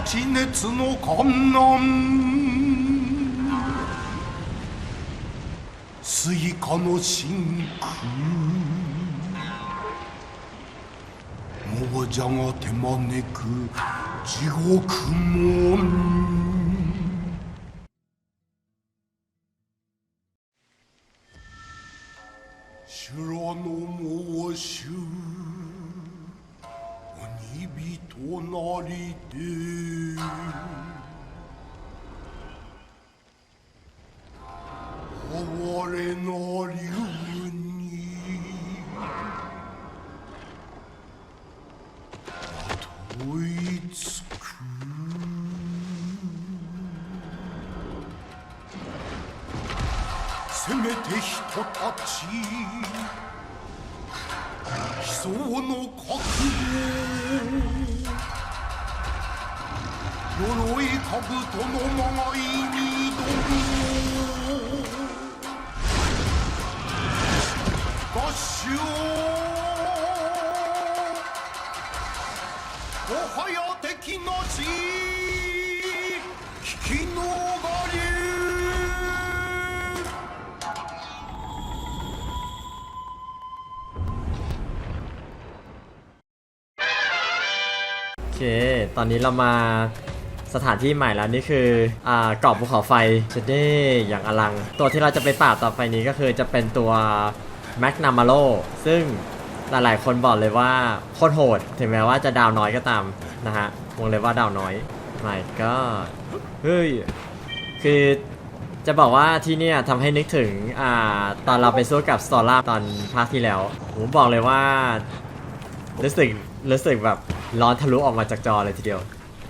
八熱の観覧スイカの真空。亡者が手招く地獄門。人たち悲壮の覚悟鎧兜のまがいに挑む合衆もはや敵なし เค ตอนนี้เรามาสถานที่ใหม่แล้วนี่คืออ่าเกาะภูเขาไฟเชดเด้อย่างอลัง ตัวที่เราจะไปปราบต่อไปนี้ก็คือจะเป็นตัวแม็กนามาโลซึ่งหลายๆ คนบอกเลยว่าโคตรโหด ถึงแม้ว่าจะดาวน้อยก็ตามนะฮะวงเลยว่าดาวน้อยไม่ก็เฮ้ย คือจะบอกว่าที่เนี่ยทำให้นึกถึงอ่าตอนเราไปสู้กับสตอร่าตอนภาคที่แล้วผมบอกเลยว่า รู้สึกรู้สึกแบบร้อนทะลุออกมาจากจอเลยทีเดียว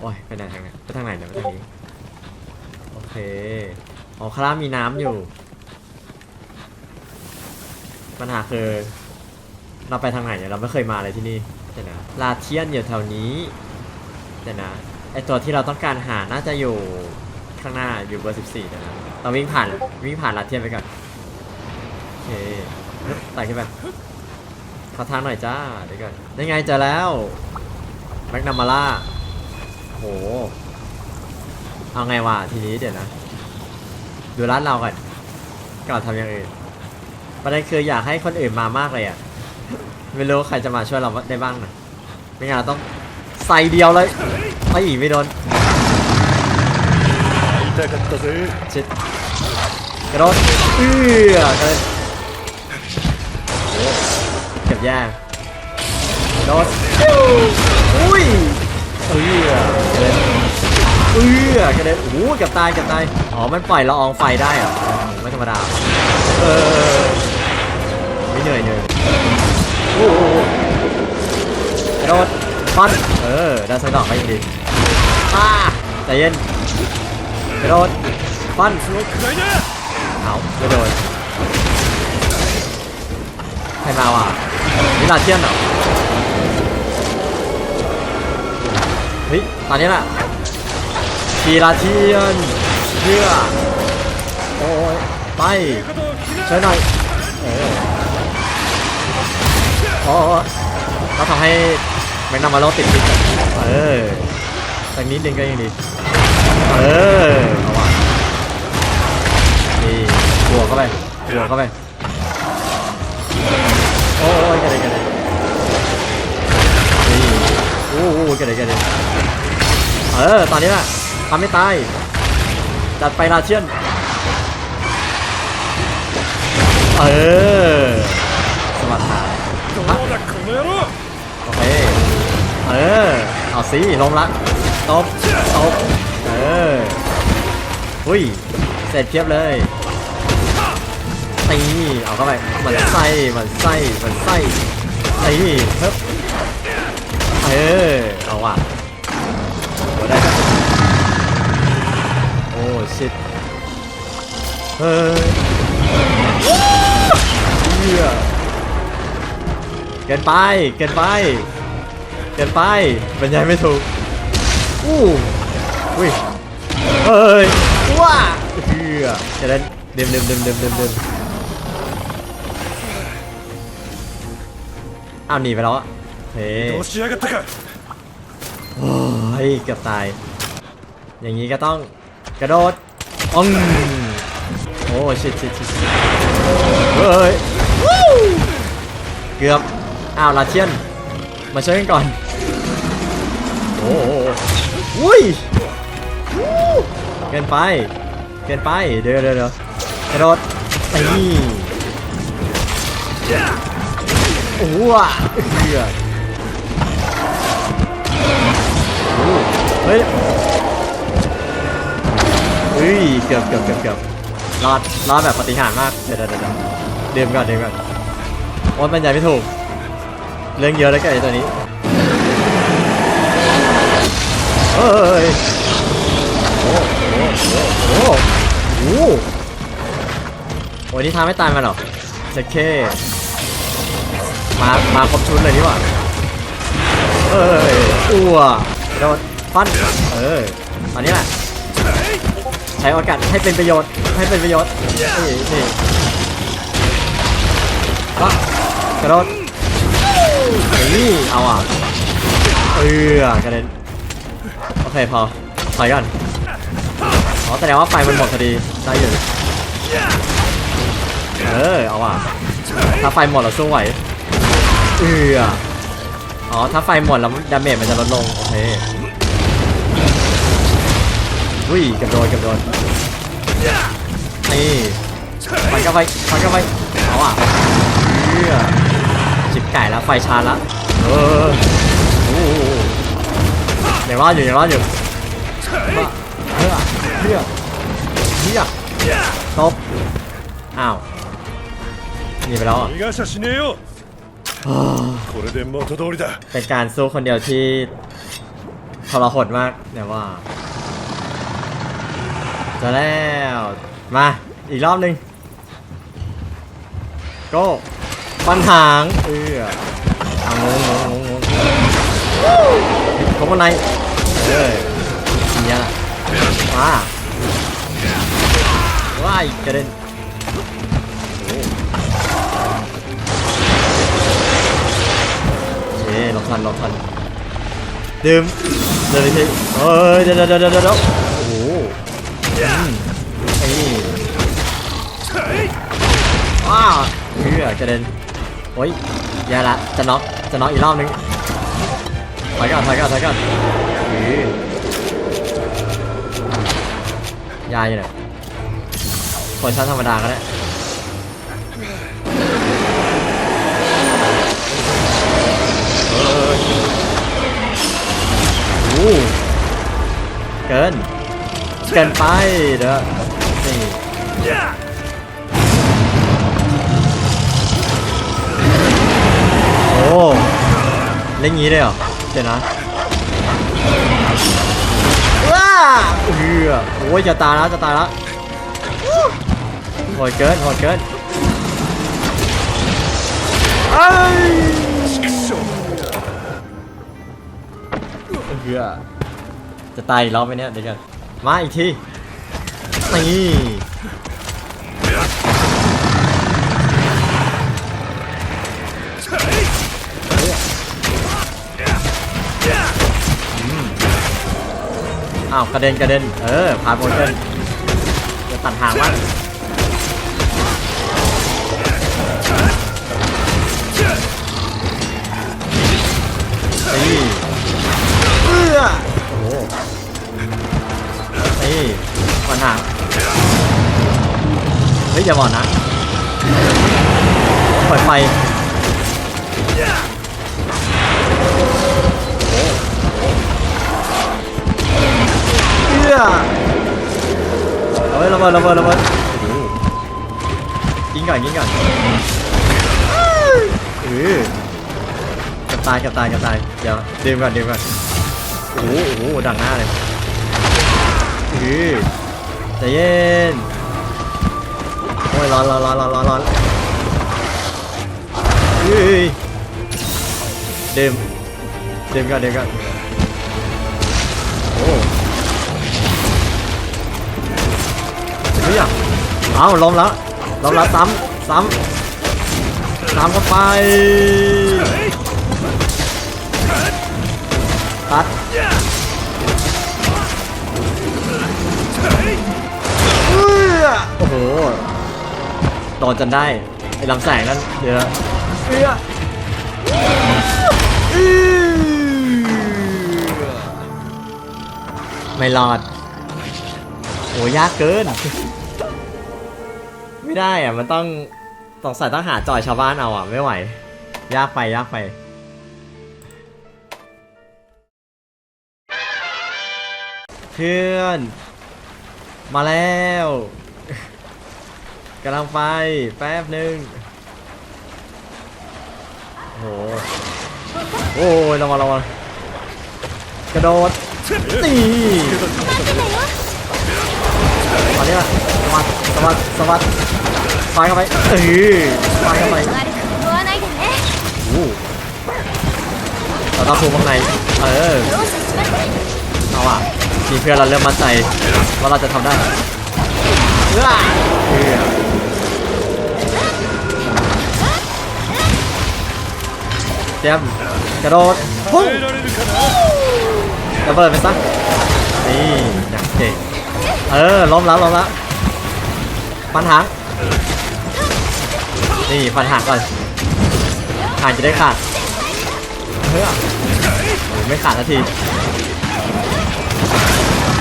โอ้ยไปไหนทางไหนไปทางไหนเนี่ยไปทางนี้ โอเค อ๋อข้างล่ามีน้ำอยู่ ปัญหาคือ เราไปทางไหนเนี่ยเราไม่เคยมาเลยที่นี่เดี๋ยวนะ ลาเทียนอยู่แถวนี้ เดี๋ยวนะ ไอตัวที่เราต้องการหาน่าจะอยู่ข้างหน้าอยู่เบอร์14เดี๋ยวนะ เราวิ่งผ่านวิ่งผ่านลาเทียนไปก่อน โอเคไต่ขึ้นไป ขอทางหน่อยจ้า เดี๋ยวก่อนนี่ไงเจอแล้วแม็กนามาล่าโห เอาไงวะทีนี้เดี๋ยวนะ ดูร้านเราก่อนก่อนทำอย่างอื่นประเด็นคืออยากให้คนอื่นมามากเลยอะ ไม่รู้ใครจะมาช่วยเราได้บ้างนะไม่งั้นต้องใส่เดียวเลยไม่หนีไม่โดนชิดกระโดดเอื้อกระเด็ับยากโดสอุ้ยเอื้อเด็นเอื้อกระเด็นโอ้กับตายกับตายอ๋อมันปล่อยละอองไฟได้อะไม่ธรรมดาเออไม่เหนื่อยเหนื่อยโอ้กระโดดฟันเออได้สักดอกไปยังดีอ่าใจเย็นกระโดดฟันลุกเอาไม่โดนใครมาวะ นี่ลาเทียนเหรอเฮ้ยตอนนี้แหละทีลาเทียนเพื่อโอ้ยไป ことを聞きな ช่วยหน่อยเออโอ้ยเราทำให้แม็กนามาโลติดพิษอะเออสักนิดนึงก็ยังดี เออเอาว่ะนี่บวกเข้าไปบวกเข้าไป โอ้ยกระเด็นกระเด็นนี่โอ้ยหกระเด็นกระเด็นเออตอนนี้นะทำไม่ตายจัดไปลาเชียนเออสวัสดีโอเคเออเอาสีลงละตบตบเออหุ้ยเสร็จเพียบเลย ตีเอาเข้าไปมือนไส้มือนไส้มือนไส้ตีเฮ้บเออเอาว่ะโอ้ได้โอ้ชิตเฮ้ยเหี้ยเกินไปเกินไปเกินไปบรรยายไม่ถูกอู้อุ้ยเฮ้ยว้าเฮือจะเล่นเดิมเดิมเดิมเดิมเดิม เอาหนีไปแล้วเฮ้ยโอ้ยเกือบตาย อย่างนี้ก็ต้องกระโดดอองโอ้ชิดชิดชิดเฮ้ยเกือบอ้าวลาเทียน มาช่วยกันก่อน โอ้อุ้ยเกินไป เกินไป เดี๋ยวเดี๋ยวกระโดดไอ้นี่ โอ้โหอะเกือบโอ้เฮ้ยเฮ้ยเกือบเกือบเกือบเกือบรอดรอดแบบปฏิหารย์มากเดี๋ยวเดี๋ยวเดี๋ยวดื่มก่อนดื่มก่อนโอ๊ตบรรยายไม่ถูก เรื่องเยอะแล้วกันไอ้ตัวนี้เฮ้ยโอ้โหโอ้โหโอ้โหโอ้ยนี่ทำให้ตายมาเหรอเซ็เค มามาครบชุดเลยนี่หว่าเอ้ยอ้วโดนฟันเออตอนนี้แหละใช้โอกาสให้เป็นประโยชน์ให้เป็นประโยชน์นี่นี่ก็กระโดดนี่เอาอะเออกระเด็นโอเคพอถอยก่อนอ๋อแสดงว่าไฟมันหมดพอดีได้อยู่เออเอาอะถ้าไฟหมดเราสู้ไหว เอออ๋อ ถ้าไฟหมดแล้วดาเมจมันจะลดลง โอเคอุ้ยกับโดนกับโดนนี่ฟันเข้าไปฟันเข้าไปเอาอะเอือจิบไก่แล้วไฟชาร์ล้วเออโอ้ยังรอดอยู่ยังรอดอยู่เฮ้อเฮ้อเฮ้อเฮ้อตบอ้าวหนีไปแล้วอะ เป็นการสู้คนเดียวที่ทรหดมากเนี่ยว่า จะแล้วมาอีกรอบหนึ่งก้ปันหางเออเอางงงงงงเขาคนในเออเนี่ยละมาว้ายกระเด็น เคหลบทันหลบทันดื่มเดินไปทีเฮ้ยเดี๋ยวเดี๋ยวเดี๋ยวเดี๋ยวโอ้โหอืมนี่ว้าวเฮ้ยกระเด็นโอ้ยย่ละจะน็อกจะน็อกอีกรอบนึงถอยก่อนถอยก่อนถอยก่อนยายอยู่ไหนคนชั้นธรรมดาก็ได้ เกิน เกินไปเด้อนี่โอ้เล่นงี้เลยเหรอเดี๋ยวนะว้าเอือโอ้ยจะตายแล้วจะตายแล้วโหดเกินโหดเกินเอ้ย เอือจะตายอีกรอบไหมเนี่ยเดี๋ยวกันมาอีกทีนี่อ้าวกระเด็นกระเด็นเออพาโมเกินจะตัดหางว่านี่ นี่ปัญหางเฮ้ยอย่าบอกนะปล่อยไฟเอื้อเฮ้ยระเบิดระเบิดระเบิดยิงก่อนยิงก่อนเออกับตายกับตายกับตายเดี๋ยวดื่มก่อนดื่มก่อนโอ้โหดังหน้าเลย อใจเย็น โอ้ยร้อนร้อนร้อนร้อนร้อนร้อนเฮ้ยเดื่มดื่มก่อนดื่มก่อนโอ้เฮ้ยอะเอาล้มแล้วล้มแล้วซ้ำซ้ำซ้ำเข้าไปตัด โอ้โหโดนจนได้ ไอ้ลำแสงนั่นเดี๋ยวเอื้ออื้อไม่รอด โอ้ยากเกิน ไม่ได้อะมันต้องสงสัยต้องหาจอยชาวบ้านเอาอะ ไม่ไหว ยากไปยากไปเพื่อน มาแล้ว กำลังไปแป๊บหนึ่งโอ้โหระวังระวังกระโดดตีตอนนี้ละสวัสดสวัสดสวัสดไฟเข้าไปเออไฟเข้าไปโอ้เราต้องทูข้างในเออเอาอะมีเพื่อนเราเริ่มมั่นใจว่าเราจะทำได้เออ จมกระโดดพุ่งระเบิดไปซะนี่อยากเก่งเออล้มแล้วล้มแล้วฟันหางนี่ฟันหางก่อนหางจะได้ขาดเฮ้ยไม่ขาดนาที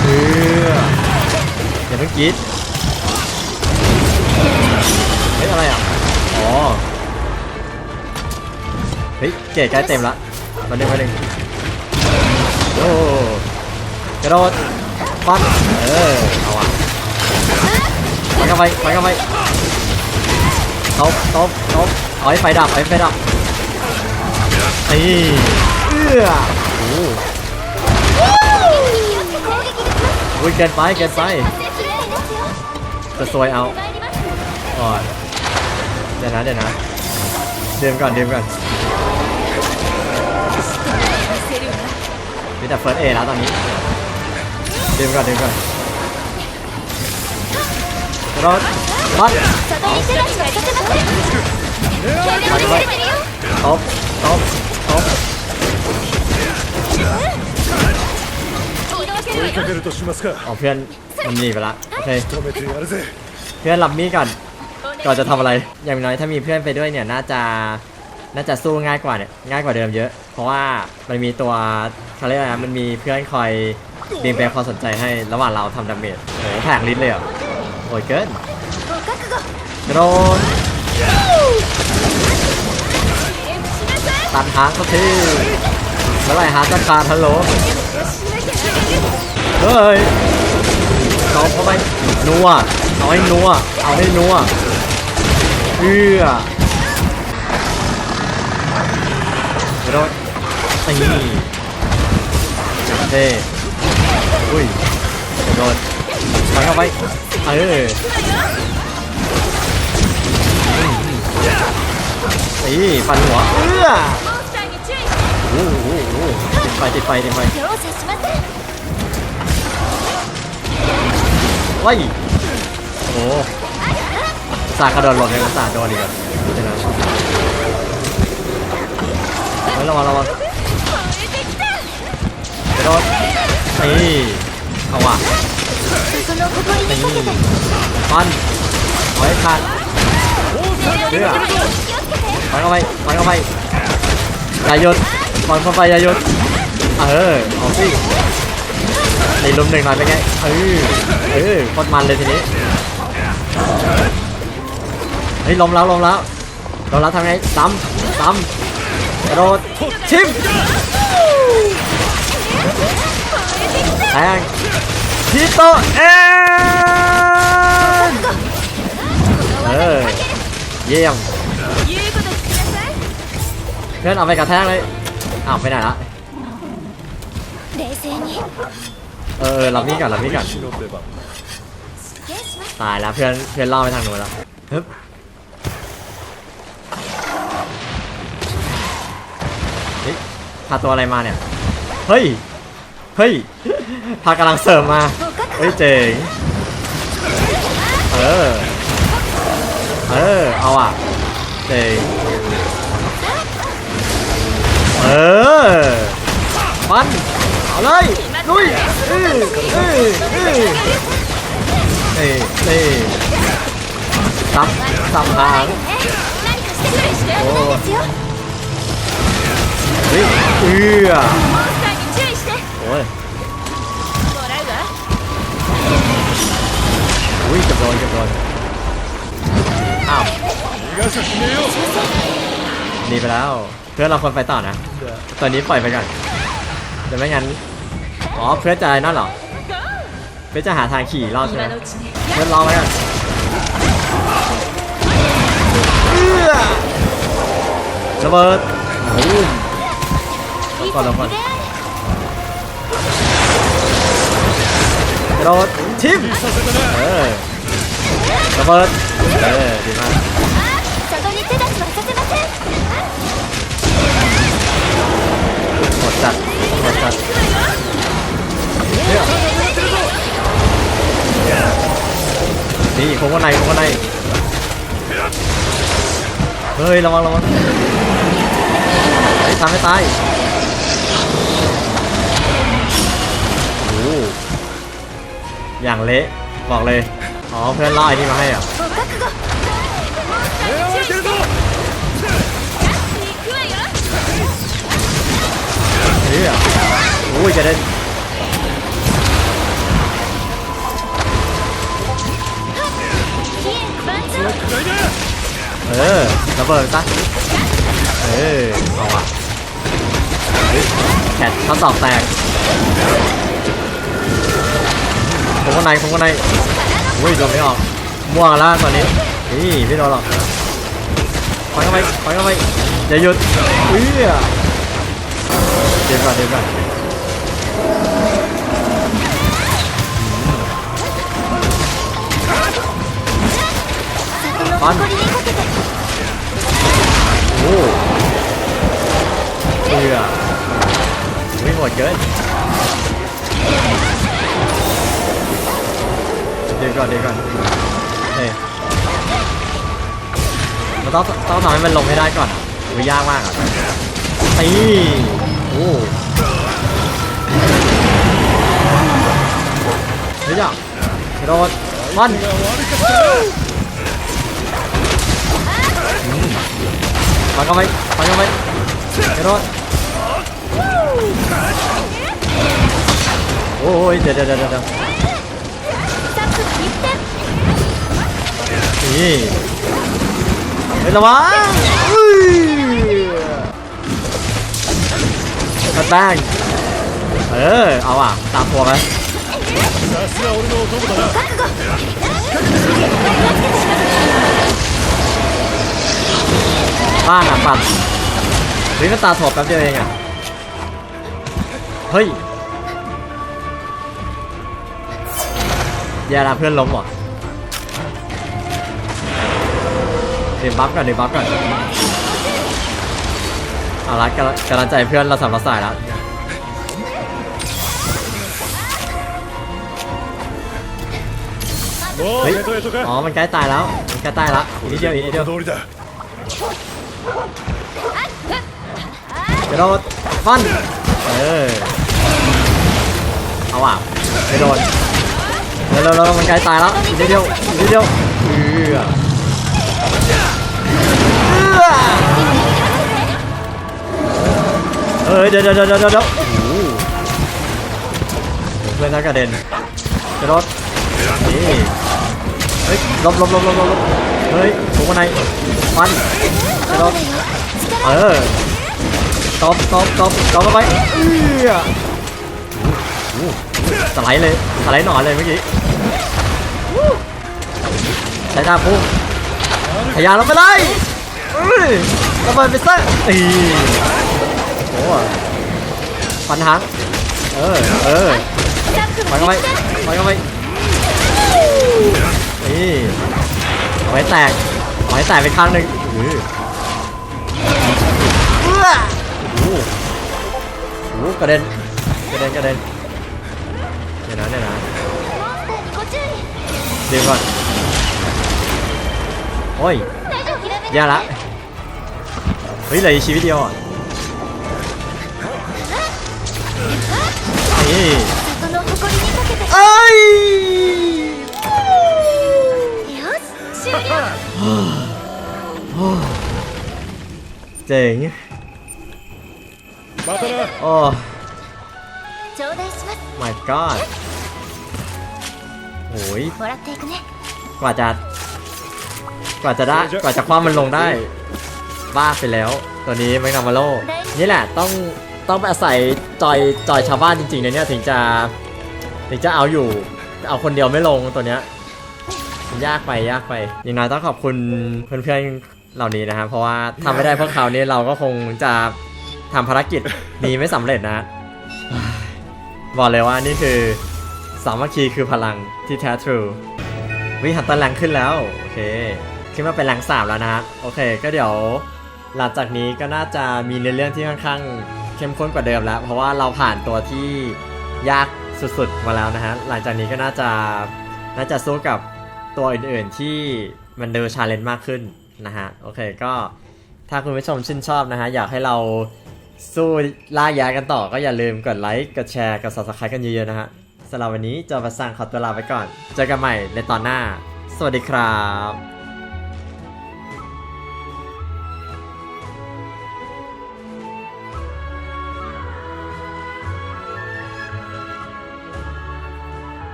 เฮ้ยอย่าเพิ่งกีด ฮ้ยเจ๊ใช้เต็มละมาหนึ่งมาหนึ่งโอ้กระโดดฟันเออเอาอะไปกันไปไปกันไปตบตบตบเอาไฟดับเอาไฟดับไอ้เอื้อโอ้โหเกินไปเกินไปจะซวยเอาอ่อนเดี๋ยวนะเดี๋ยวนะเดิมก่อนเดิมก่อน มีแต่เฟิร์สเอแล้วตอนนี้ดึงก่อนดึงก่อนรถรถตบตบตบเอาเพื่อนมันหนีไปละโอเคเพื่อนรับมีดก่อนก่อนจะทำอะไร อย่างน้อยถ้ามีเพื่อนไปด้วยเนี่ยน่าจะ น่าจะสู้ง่ายกว่าเนี่ยง่ายกว่าเดิมเยอะ เพราะว่ามันมีตัวเขาเรียกอะไรนะมันมีเพื่อนคอยดึงแปลควาสนใจให้ระหว่างเราทำดาเมจโอ้หแผงลิ้นเลยเหรอโอ้ยเกินกระโดดตัดหางสักทีเมื่อไรหางจะขาดฮัลโหลเฮ้ยเขาเข้าไปนัวเอาให้นัวเอาให้นัวเอื้อ ระโดดตีเท่อุ้ยโดนถอยเข้าไปเออตีฟันหัวเอื้อโอ้โหติดไฟติดไฟติดไฟไว้โอ้สากระโดดหลบเลยสาโดนอีกแล้ว ฮ้ระวังระวังไปโดดนี่เอาว่ะนี่ฟันถอยขาดเรือถอยเข้าไปถอยเข้าไปอย่าหยุดถอยเข้าไปอย่าหยุดเออออกสิตีลมหนึ่งหน่อยเป็นไงเออเออโคตรมันเลยทีนี้เฮ้ยลมแล้วลมแล้วลมแล้วทำไงซ้ำซ้ำ โรดชิมแทงฮิโตเอนเออเยี่ยมเพื่อนเอาไปกระแทกเลยเอ้าไปไหนละเออเราพี่ก่อนเราพี่ก่อนตายแล้วเพื่อนเพื่อนล่อไปทางโน้นแล้วาตัวอะไรมาเนี่ย เฮ้ย เฮ้ย พากำลังเสริมมา เฮ้ยเจ๋ง เออ เออ เอาอะ เจ๋ง เออฟันเอาเลยลุยเออเออเอ้เอ้เอ้ยซับซับหางโอ้ เฮ้ยเอือโอ้ยโอ้ยจับโดนจับโดนอ้าวดีไปแล้วเพื่อนเราควรไปต่อนะตอนนี้ปล่อยไปก่อนเดี๋ยวไม่งั้นอ๋อเพื่อนจะนั่นหรอเพื่อจะหาทางขี่รอดใช่ไหมเพื่อนรอไว้ก่อนระเบิด ก่อนเราก่อนเราทิมเออระเบิดเออดีมากหมดจัดหมดจัดนี่คงว่าในคงว่าในเฮ้ยระวังระวังไม่ทำให้ตาย อย่างเละบอกเลยอ๋อเพื่อนล่อนี่มาให้เหรอเฮ้ยอุ้ยจะได้เออระเบิดซะเออเอาอะแคทเขาออบแตก คนข้างในคนข้ในอุ้ยโดนไม่ออกม่วละตอนนี้นี่ไม่โดนหรอกคอยเข้าไปคอยเข้าไปอย่าหยุดอุ้ยเดี๋ยวก่อนเดี๋ยวก่อนปันโอ้เบื่อไม่หมดเกิน ดี๋ยวก่อนเดี๋ยวก่อนเฮ้ยเราต้องต้องทำให้มันลงให้ได้ก่อนมันยากมากอะตีโอ้เฮ้ยจ้ะกระโดดมันปังกันไปปังกันไปกระโดดโอ้ยเดี๋ยวเดี๋ยวเดี๋ยว นี่เห็นแล้ววะกระแตงเออ เอาอะ ตามตัวไหมบ้านอะปัดหรือก็ตาถอบแป๊บเดียวเองอะ เฮ้ยอย่าละเพื่อนล้มหว่ะ เดบัฟก่อนเดบัฟก่อนเอาละกำลังใจเพื่อนเราสามเราสายแล้วเฮ้ยอ๋อ มันใกล้ตายแล้วมันใกล้ตายแล้วอีกนิดเดียวอีกนิดเดียวกระโดดฟันเออเอาอะกระโดดเร็วๆมันใกล้ตายแล้วอีกนิดเดียวอีกนิดเดียวเออ เออเดี๋ยเดี๋ยวเดี๋ยวเดี๋ยวเดี๋ยวโอ้โหเพื่อนนักกระเด็นกระโดดนี่เฮ้ยหลบหลบหลบหลบหลบเฮ้ยถูกคนไหนฟันกระโดดเออตบตบตบตบเข้าไปเอื้อสไลด์เลยสไลด์หนอนเลยเมื่อกี้ใช้ดาบพุ่ง ขยาราไปเลยระเบิดไปซะอีโอ้ฟันหางเออเออฟันเข้าไปฟันเข้าไปนี่เอาไว้แตกเอาไว้แตกไปข้างหนึ่งโอ้โหโอ้โหกระเด็นกระเด็นกระเด็นเดี๋ยวนะเดี๋ยวนะเดี๋ยวก่อน โอ้ยยาละเฮ้ยเหลือชีวิตเดียวอ่ะนี่เอ้ยเจ๋งโอ้ my god โอ้ยกว่าจะ กว่าจะได้กว่าจะคว้ามันลงได้บ้าไปแล้ว ตัวนี้ไม่กามาโลนี่แหละต้องต้องไปอาศัยจอยจอยชาวบ้านจริงๆนะเนี่ยถึงจะถึงจะเอาอยู่ เอาคนเดียวไม่ลงตัวเนี้ยมันยากไปยากไปอย่างน้อยต้องขอบคุณเพื่อนๆเหล่านี้นะครับเพราะว่าทำไม่ได้พวกเขาเนี่ยเราก็คงจะทำภารกิจนี้ไม่สำเร็จนะบอกเลยว่านี่คือสามัคคีคือพลังที่แท้ทรูวิหัตตันแรงขึ้นแล้ว โอเค ขึ้นมาเป็นแรงสามแล้วนะฮะโอเค ก็เดี๋ยวหลังจากนี้ก็น่าจะมีในอเรื่องที่ค่อนข้างเข้มข้นกว่าเดิมแล้ว เพราะว่าเราผ่านตัวที่ยากสุดๆมาแล้วนะฮะหลังจากนี้ก็น่าจะน่าจะสู้กับตัวอื่นๆที่มันเดูชาเลนจ์มากขึ้นนะฮะโอเคก็ถ้าคุณผู้ชมชื่นชอบนะฮะอยากให้เราสู้ล่ายากันต่อก็อย่าลืมกดไลค์กดแชร์กด subscribe กันเยอะๆนะฮะสำหรับวันนี้จอประสังขอตัวลาไปก่อน เจอกันใหม่ในตอนหน้า สวัสดีครับ